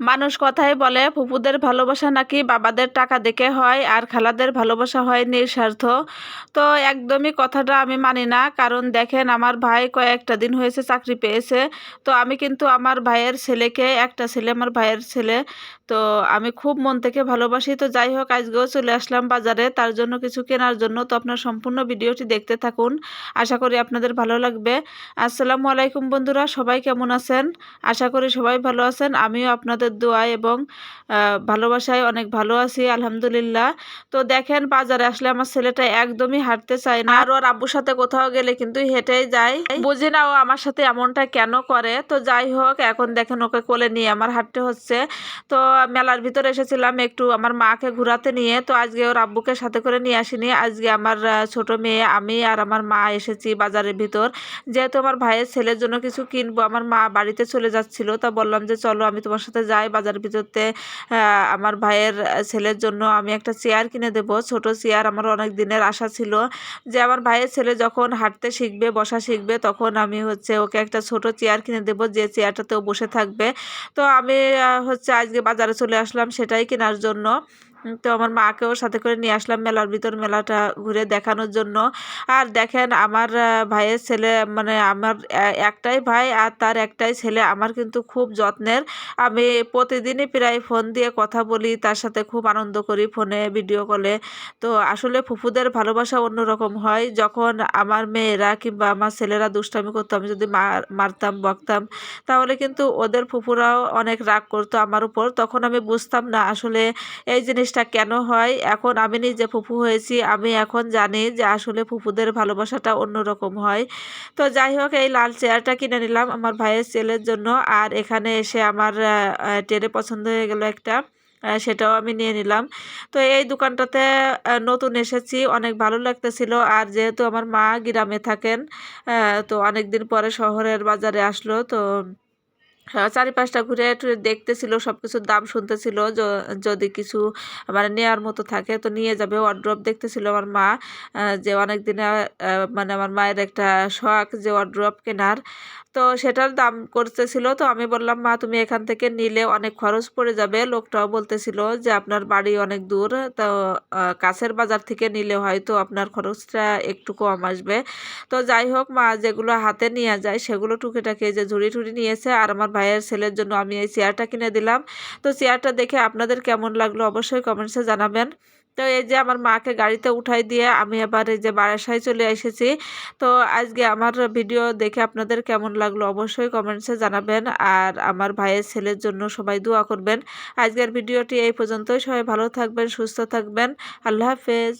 মানুষ কথাই বলে ফুপুদের ভালোবাসা নাকি বাবাদের টাকা দেখে হয় আর খালাদের ভালোবাসা হয় নিঃস্বার্থ? তো একদমই কথাটা আমি মানি না, কারণ দেখেন আমার ভাই কয়েকটা দিন হয়েছে চাকরি পেয়েছে। তো আমি কিন্তু আমার ভাইয়ের ছেলেকে, একটা ছেলে আমার ভাইয়ের ছেলে, তো আমি খুব মন থেকে ভালোবাসি। তো যাই হোক, আজকেও চলে আসলাম বাজারে, তার জন্য কিছু কেনার জন্য। তো আপনার সম্পূর্ণ ভিডিওটি দেখতে থাকুন। আশা করি আপনাদের ভালো লাগবে। আসসালামু আলাইকুম বন্ধুরা, সবাই কেমন আছেন? আশা করি সবাই ভালো আছেন। আমিও আপনাদের দোয়া এবং ভালোবাসায় অনেক ভালো আছি, আলহামদুলিল্লাহ। তো দেখেন বাজারে আসলে আমার ছেলেটা একদমই হাঁটতে চায় না। আর ওর আব্বুর সাথে কোথাও গেলে কিন্তু হেঁটেই যায়। বুঝি না ও আমার সাথে এমনটা কেন করে? তো যাই হোক, এখন দেখেন ওকে কোলে নিয়ে আমার হাঁটতে হচ্ছে। তো মেলার ভিতরে এসেছিলাম একটু আমার মাকে ঘোরাতে নিয়ে। তো আজকে ওর আব্বুকে সাথে করে নিয়ে আসিনি। আজকে আমার ছোট মেয়ে, আমি আর আমার মা এসেছি বাজারের ভিতর। যেহেতু আমার ভাইয়ের ছেলের জন্য কিছু কিনবো, আমার মা বাড়িতে চলে যাচ্ছিল। তা বললাম যে, চলো আমি তোমার সাথে যাই। বাজারের ভিতরতে আমার ভাইয়ের ছেলের জন্য আমি একটা চেয়ার কিনে দেব। ছোট চেয়ার আমার অনেক দিনের আশা ছিল যে আমার ভাইয়ের ছেলে যখন হাঁটতে শিখবে, বসা শিখবে, তখন আমি হচ্ছে ওকে একটা ছোট চেয়ার কিনে দেব, যে চেয়ারটাতে ও বসে থাকবে। তো আমি হচ্ছে আজকে বাজারে চলে আসলাম সেটাই কেনার জন্য। তো আমার মাকেও সাথে করে নিয়ে আসলাম মেলার ভিতর মেলাটা ঘুরে দেখানোর জন্য। আর দেখেন আমার ভাইয়ের ছেলে মানে আমার একটাই ভাই আর তার একটাই ছেলে আমার কিন্তু খুব যত্নের। আমি প্রতিদিনই প্রায় ফোন দিয়ে কথা বলি, তার সাথে খুব আনন্দ করি ফোনে ভিডিও কলে। তো আসলে ফুফুদের ভালোবাসা অন্যরকম হয়। যখন আমার মেয়েরা কিংবা আমার ছেলেরা দুষ্টামি করতো, আমি যদি মারতাম, বকতাম, তাহলে কিন্তু ওদের ফুফুরাও অনেক রাগ করতো আমার উপর। তখন আমি বুঝতাম না আসলে এই জিনিস জিনিসটা কেন হয়? এখন আমি নিজে ফুফু হয়েছি, আমি এখন জানি যে আসলে ফুফুদের ভালোবাসাটা অন্যরকম হয়। তো যাই হোক, এই লাল চেয়ারটা কিনে নিলাম আমার ভাইয়ের ছেলের জন্য। আর এখানে এসে আমার টেরে পছন্দ হয়ে গেল একটা সেটাও আমি নিয়ে নিলাম। তো এই দোকানটাতে নতুন এসেছি, অনেক ভালো লাগতেছিল। আর যেহেতু আমার মা গ্রামে থাকেন তো অনেক দিন পরে শহরের বাজারে আসলো, তো চারিপাশটা ঘুরে টুরে দেখতেছিল সব কিছুর দাম শুনতেছিল যদি কিছু মানে নেওয়ার মতো থাকে তো নিয়ে যাবে। ওয়ার্ড্রপ দেখতেছিল আমার মা যে অনেক দিনে মানে আমার মায়ের একটা শখ যে ওয়ার্ড্রপ কেনার। তো সেটার দাম করতেছিল। তো আমি বললাম, মা, তুমি এখান থেকে নিলে অনেক খরচ পড়ে যাবে। লোকটাও বলতেছিল যে, আপনার বাড়ি অনেক দূর, তো কাছের বাজার থেকে নিলে হয়তো আপনার খরচটা একটু কম আসবে। তো যাই হোক, মা, যেগুলো হাতে নিয়ে যায়, সেগুলো টুকিটাকি যে ঝুড়ি টুড়ি নিয়েছে, আর আমার ভাইয়ের ছেলের জন্য আমি এই চেয়ারটা কিনে দিলাম। তো চেয়ারটা দেখে আপনাদের কেমন লাগল অবশ্যই কমেন্টসে জানাবেন। তো এই যে আমার মাকে গাড়িতে উঠাই দিয়ে আমি আবার এই যে বারাসায় চলে এসেছি। তো আজকে আমার ভিডিও দেখে আপনাদের কেমন লাগল অবশ্যই কমেন্টসে জানাবেন আর আমার ভাইয়ের ছেলের জন্য সবাই দোয়া করবেন। আজকের ভিডিওটি এই পর্যন্তই। সবাই ভালো থাকবেন, সুস্থ থাকবেন। আল্লাহ হাফেজ।